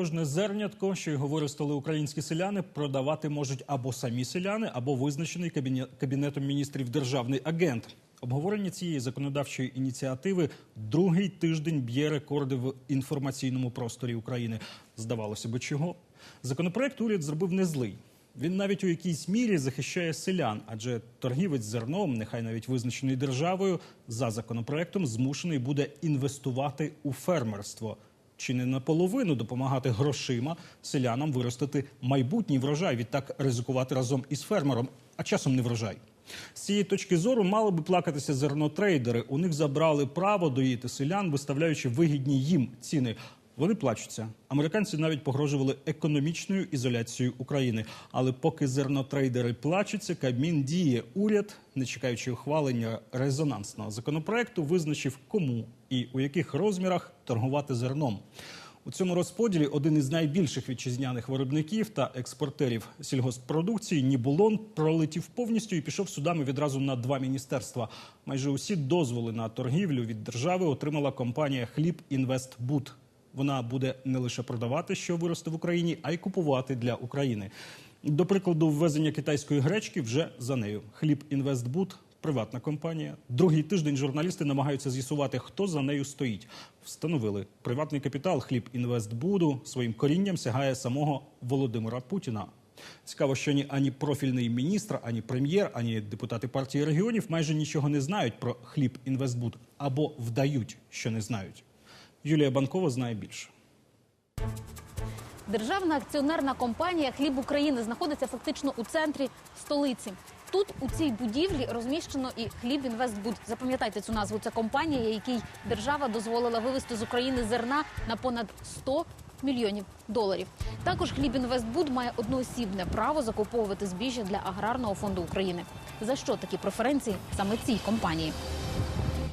Кожне зернятко, що його виростили українські селяни, продавати можуть або самі селяни, або визначений кабіне- кабінетом міністрів державний агент. Обговорення цієї законодавчої ініціативи другий тиждень б'є рекорди в інформаційному просторі України. Здавалося би, чого законопроект уряд зробив не злий. Він навіть у якійсь мірі захищає селян, адже торгівець зерном, нехай навіть визначений державою, за законопроектом змушений буде інвестувати у фермерство. Чи не наполовину допомагати грошима селянам виростити майбутній врожай, відтак ризикувати разом із фермером, а часом не врожай. З цієї точки зору мали би плакатися зернотрейдери. У них забрали право доїти селян, виставляючи вигідні їм ціни. Вони плачуться. Американці навіть погрожували економічною ізоляцією України. Але поки зернотрейдери плачуться, Кабмін діє. Уряд, не чекаючи ухвалення резонансного законопроекту, визначив, кому і у яких розмірах торгувати зерном. У цьому розподілі один із найбільших вітчизняних виробників та експортерів сільгосппродукції Нібулон пролетів повністю і пішов судами відразу на два міністерства. Майже усі дозволи на торгівлю від держави отримала компанія Хліб Інвестбуд. Вона буде не лише продавати, що виросте в Україні, а й купувати для України. До прикладу, ввезення китайської гречки вже за нею. Хліб Інвестбуд приватна компанія. Другий тиждень журналісти намагаються з'ясувати, хто за нею стоїть. Встановили приватний капітал Хліб Інвестбуду своїм корінням сягає самого Володимира Путіна. Цікаво, що ні ані профільний міністр, ані прем'єр, ані депутати партії регіонів майже нічого не знають про хліб Інвестбуд або вдають, що не знають. Юлія Банкова знає більше. Державна акціонерна компанія Хліб України знаходиться фактично у центрі столиці. Тут у цій будівлі розміщено і хліб Інвестбуд. Запам'ятайте цю назву. Це компанія, якій держава дозволила вивезти з України зерна на понад 100 мільйонів доларів. Також хліб Інвестбуд має одноосібне право закуповувати збіжжя для аграрного фонду України. За що такі преференції саме цій компанії?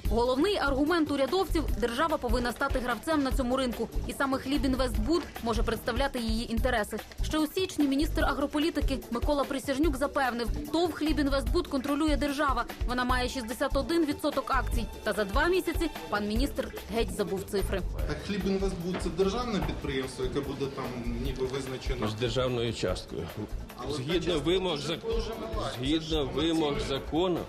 Головний аргумент урядовців держава повинна стати гравцем на цьому ринку, і саме хліб Інвестбуд може представляти її інтереси. Ще у січні міністр агрополітики Микола Присяжнюк запевнив, ТОВ хліб Інвестбуд контролює держава. Вона має 61% акцій. Та за два місяці пан міністр геть забув цифри. Так хліб інвестбуд це державне підприємство, яке буде там ніби визначено. з державною часткою. Згідно вимог зак... згідно вимог закону,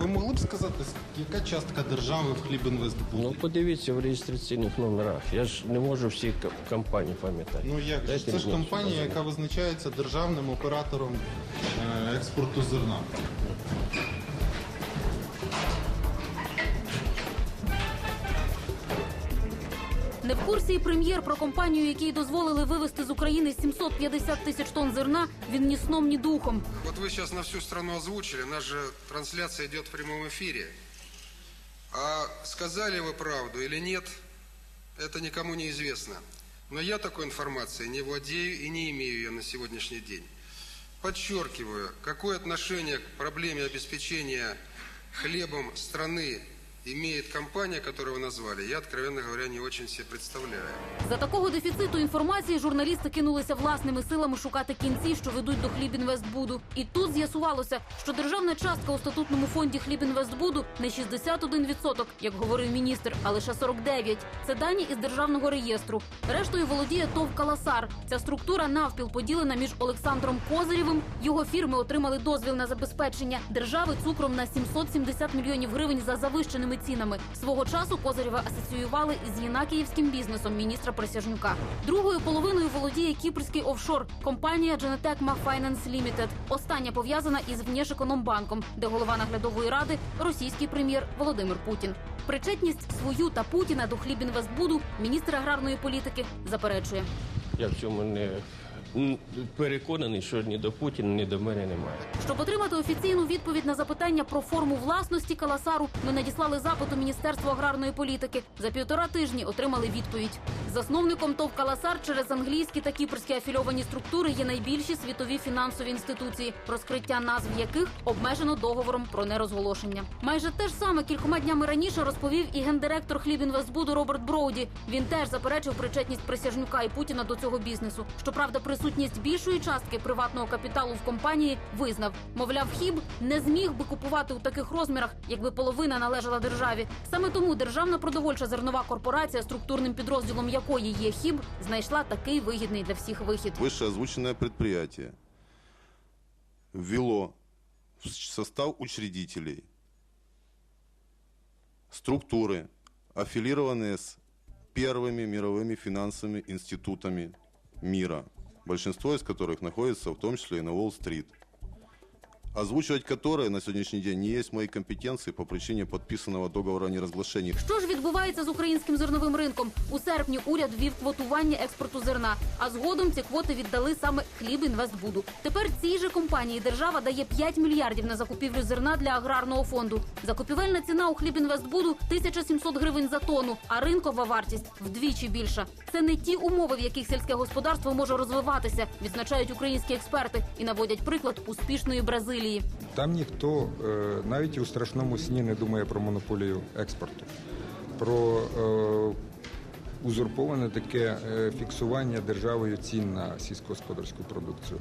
Ви могли б сказати, яка частка держави в хліб інвестбуд? ну подивіться в реєстраційних номерах. Я ж не можу всі компанії пам'ятати. Ну як? Дайте Це ж компанія, яка визначається державним оператором е, експорту зерна. Не в курсі і прем'єр про компанію, якій дозволили вивезти з України 750 тисяч тонн зерна. Він ні сном, ні духом. Вот вы сейчас на всю страну озвучили, наша же трансляция идет в прямом эфире. А сказали вы правду или нет, это никому не известно. Но я такой информацией не владею и не имею ее на сегодняшний день. Подчеркиваю, какое отношение к проблеме обеспечения хлебом страны имеет компания, которую вы назвали, я, откровенно говоря, не очень себе представляю. За такого дефіциту інформації журналісти кинулися власними силами шукати кінці, що ведуть до Хлібінвестбуду. І тут з'ясувалося, що державна частка у статутному фонді Хлібінвестбуду не 61%, як говорив міністр, а лише 49%. Це дані із державного реєстру. Рештою володіє ТОВ Каласар. Ця структура навпіл поділена між Олександром Козирєвим. Його фірми отримали дозвіл на забезпечення держави цукром на 770 мільйонів гривень за завищеними цінами. Свого часу Козирєва асоціювали із єнакіївським бізнесом міністра Присяжнюка. Другою половиною володіє кіпрський офшор компанія Genetec Finance Limited. Остання пов'язана із Внешекономбанком, де голова наглядової ради російський прем'єр Володимир Путін. Причетність свою та Путіна до Хлібінвестбуду міністр аграрної політики заперечує. Я в цьому не переконаний, що ні до Путіна, ні до мене немає. Щоб отримати офіційну відповідь на запитання про форму власності Каласару, ми надіслали запит у Міністерство аграрної політики. За півтора тижні отримали відповідь. Засновником ТОВ Каласар через англійські та кіпрські афільовані структури є найбільші світові фінансові інституції, розкриття назв яких обмежено договором про нерозголошення. Майже те ж саме кількома днями раніше розповів і гендиректор Хлібінвестбуду Роберт Броуді. Він теж заперечив причетність присяжнюка і Путіна до цього бізнесу. Щоправда, при присутність більшої частки приватного капіталу в компанії визнав. Мовляв, хіб не зміг би купувати у таких розмірах, якби половина належала державі. Саме тому державна продовольча зернова корпорація, структурним підрозділом якої є хіб, знайшла такий вигідний для всіх вихід. Вышеозвученное предприятие ввело в состав учредителей структуры, аффилированные с первыми мировыми финансовыми институтами мира, большинство из которых находится в том числе и на Уолл-стрит, озвучивать которые на сегодняшний день не есть в моей компетенции по причине подписанного договора о неразглашении. Що ж відбувається з українським зерновим ринком? У серпні уряд ввів квотування експорту зерна, а згодом ці квоти віддали саме Хлібінвестбуду. Тепер цій же компанії держава дає 5 мільярдів на закупівлю зерна для аграрного фонду. Закупівельна ціна у Хлібінвестбуду 1700 гривень за тонну, а ринкова вартість вдвічі більша. Це не ті умови, в яких сільське господарство може розвиватися, відзначають українські експерти і наводять приклад успішної Бразилії. Там ніхто е, навіть у страшному сні не думає про монополію експорту, про е, узурповане таке е, фіксування державою цін на сільськогосподарську продукцію,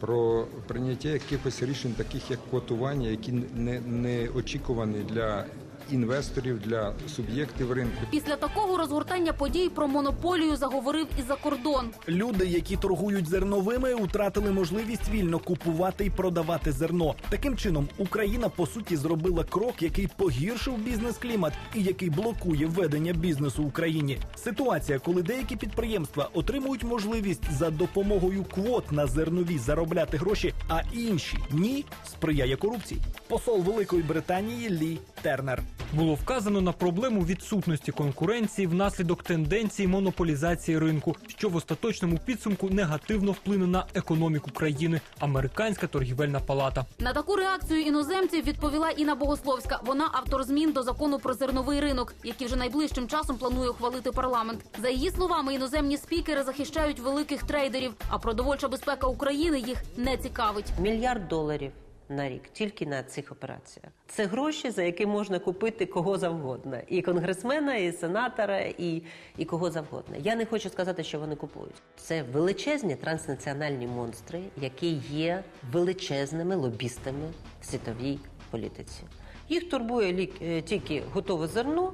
про прийняття якихось рішень, таких як квотування, які не, не очікувані для інвесторів, для суб'єктів ринку. Після такого розгортання подій про монополію заговорив і за кордон. Люди, які торгують зерновими, втратили можливість вільно купувати і продавати зерно. Таким чином, Україна по суті зробила крок, який погіршив бізнес-клімат і який блокує ведення бізнесу в Україні. Ситуація, коли деякі підприємства отримують можливість за допомогою квот на зернові заробляти гроші, а інші ні, сприяє корупції. Посол Великої Британії Лі Тернер. Було вказано на проблему відсутності конкуренції внаслідок тенденції монополізації ринку, що в остаточному підсумку негативно вплине на економіку країни. Американська торгівельна палата. На таку реакцію іноземців відповіла Інна Богословська. Вона автор змін до закону про зерновий ринок, який вже найближчим часом планує ухвалити парламент. За її словами, іноземні спікери захищають великих трейдерів, а продовольча безпека України їх не цікавить. Мільярд доларів на рік тільки на цих операціях. Це гроші, за які можна купити кого завгодно, і конгресмена, і сенатора, і, і кого завгодно. Я не хочу сказати, що вони купують. Це величезні транснаціональні монстри, які є величезними лобістами в світовій політиці. Їх турбує лік- е, тільки готове зерно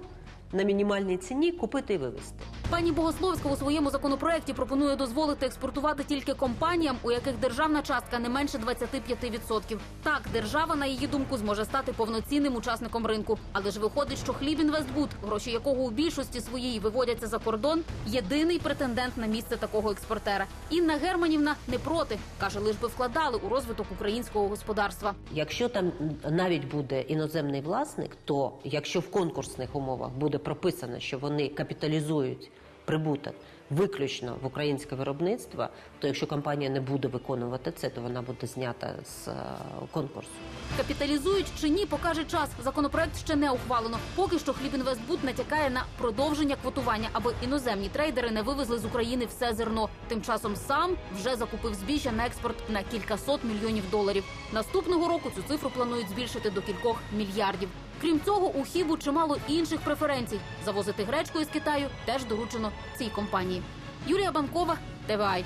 на мінімальній ціні купити і вивезти. Пані Богословська у своєму законопроекті пропонує дозволити експортувати тільки компаніям, у яких державна частка не менше 25%. Так, держава, на її думку, зможе стати повноцінним учасником ринку. Але ж виходить, що Хлібінвестбуд, гроші якого у більшості своїй виводяться за кордон, єдиний претендент на місце такого експортера. Інна Германівна не проти каже, лиш би вкладали у розвиток українського господарства. Якщо там навіть буде іноземний власник, то якщо в конкурсних умовах буде прописано, що вони капіталізують прибуток виключно в українське виробництво, то якщо компанія не буде виконувати це, то вона буде знята з е, конкурсу. Капіталізують чи ні, покаже час. Законопроект ще не ухвалено. Поки що Хлібінвестбуд натякає на продовження квотування, аби іноземні трейдери не вивезли з України все зерно. Тим часом сам вже закупив збіжжя на експорт на кількасот мільйонів доларів. Наступного року цю цифру планують збільшити до кількох мільярдів. Крім цього, у хібу чимало інших преференцій. Завозити гречку із Китаю теж доручено цій компанії. Юлія Банкова, ТВАЙ.